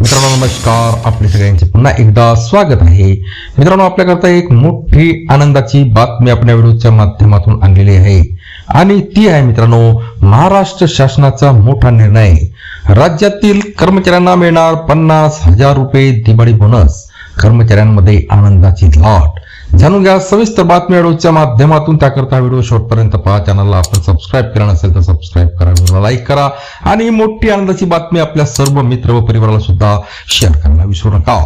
मित्रांनो नमस्कार. आपले सगळ्यांचे पुन्हा एकदा स्वागत आहे. मित्रांनो आपल्याकरता एक मोठी आनंदाची बातमी आपल्या व्हिडिओच्या माध्यमातून आणलेली आहे. आणि ती आहे मित्रांनो महाराष्ट्र शासनाचा मोठा निर्णय. राज्यातील कर्मचाऱ्यांना मिळणार पन्नास हजार रुपये दिवाळी बोनस कर्मचाऱ्यांमध्ये आनंदाची लाट. जाणून घ्या सविस्तर बातमी व्हिडिओच्या माध्यमातून. त्याकरता व्हिडिओ शेवटपर्यंत पहा. चॅनलला आपण सबस्क्राईब केला नसेल तर सबस्क्राईब करा. व्हिडिओला लाईक करा. आणि मोठी आनंदाची बातमी आपल्या सर्व मित्र व परिवाराला सुद्धा शेअर करायला विसरू नका.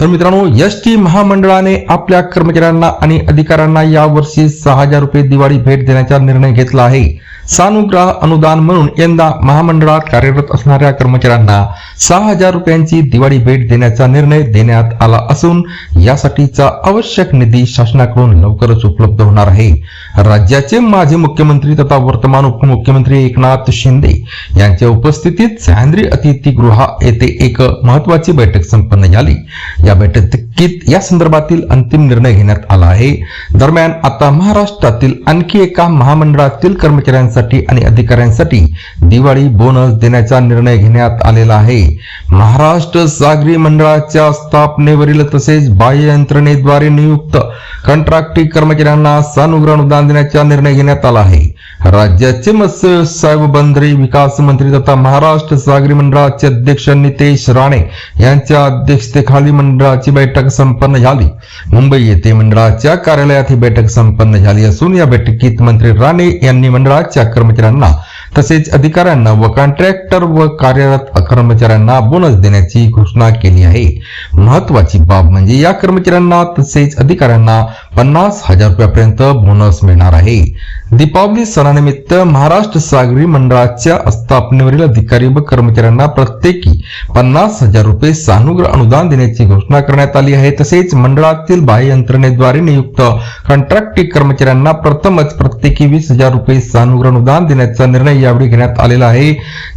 तर मित्रांनो एस टी महामंडळाने आपल्या कर्मचाऱ्यांना आणि अधिकाऱ्यांना यावर्षी सहा हजार रुपये दिवाळी भेट देण्याचा निर्णय घेतला आहे. सानुग्रह अनुदान म्हणून यंदा महामंडळात कार्यरत असणाऱ्या कर्मचाऱ्यांना सहा हजार रुपयांची दिवाळी भेट देण्याचा निर्णय देण्यात आला असून यासाठीचा आवश्यक निधी शासनाकडून लवकरच उपलब्ध होणार आहे. राज्याचे माजी मुख्यमंत्री तथा वर्तमान उपमुख्यमंत्री एकनाथ शिंदे यांच्या उपस्थितीत सह्याद्री अतिथीगृहा येथे एक महत्वाची बैठक संपन्न झाली. या बैठकीत या संदर्भातील अंतिम निर्णय घेण्यात आला आहे. दरम्यान आता महाराष्ट्रातील आणखी एका महामंडळातील कर्मचाऱ्यांसाठी कर्मचाऱ्यांसाठी आणि अधिकाऱ्यांसाठी दिवाळी बोनस देण्याचा निर्णय घेण्यात आलेला आहे. महाराष्ट्र सागरी मंडळाच्या स्थापनेवरील तसेच बाह्य यंत्रणेद्वारे नियुक्त कंत्राटी कर्मचाऱ्यांना सानुग्रह अनुदान देण्याचा निर्णय घेण्यात आला आहे. राज्याचे मत्स्य व्यवसाय व बंदरे विकास मंत्री तथा महाराष्ट्र सागरी मंडळाचे अध्यक्ष नितेश राणे यांच्या अध्यक्षतेखाली मंडळाची बैठक संपन्न झाली. मुंबई येथे मंडळाच्या कार्यालयात ही बैठक संपन्न झाली असून या बैठकीत मंत्री राणे यांनी मंडळाच्या कर्मचाऱ्यांना. तसेच अधिकाऱ्यांना व कॉन्ट्रॅक्टर व कार्यरत कर्मचाऱ्यांना बोनस देण्याची घोषणा केली आहे. महत्वाची बाब म्हणजे या कर्मचाऱ्यांना तसेच अधिकाऱ्यांना पन्नास हजार रुपयापर्यंत बोनस मिळणार आहे. दीपावली सणानिमित्त महाराष्ट्र सागरी मंडळाच्या स्थापनेवरील अधिकारी व कर्मचाऱ्यांना प्रत्येकी पन्नास हजार रुपये सानुग्रह अनुदान देण्याची घोषणा करण्यात आली आहे. तसेच मंडळातील बाह्य यंत्रणेद्वारे नियुक्त कंत्राटी कर्मचाऱ्यांना प्रथमच प्रत्येकी वीस हजार रुपये सानुग्रह अनुदान देण्याचा निर्णय यावेळी घेण्यात आलेला आहे.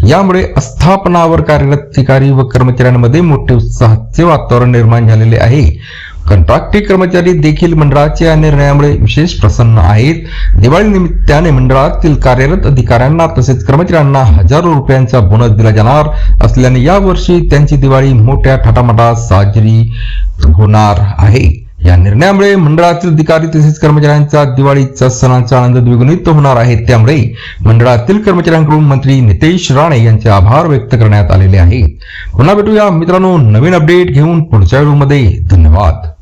यामुळे अस्थापनावर कार्यरत अधिकारी व कर्मचाऱ्यांमध्ये मोठे उत्साहाचे वातावरण निर्माण झालेले आहे. कंत्राटी कर्मचारी देखील मंडळाच्या या निर्णयामुळे विशेष प्रसन्न आहेत. दिवाळी निमित्ताने मंडळातील कार्यरत अधिकाऱ्यांना तसेच कर्मचाऱ्यांना हजारो रुपयांचा बोनस दिला जाणार असल्याने यावर्षी त्यांची दिवाळी मोठ्या थाटामाटात साजरी होणार आहे. या निर्णयामुळे मंडळातील अधिकारी तसेच कर्मचाऱ्यांचा दिवाळीचा सणाचा आनंद द्विगुणित होणार आहे. त्यामुळे मंडळातील कर्मचाऱ्यांकडून मंत्री नितेश राणे यांचे आभार व्यक्त करण्यात आलेले आहेत. पुन्हा भेटूया मित्रांनो नवीन अपडेट घेऊन पुढच्या व्हिडिओमध्ये. धन्यवाद.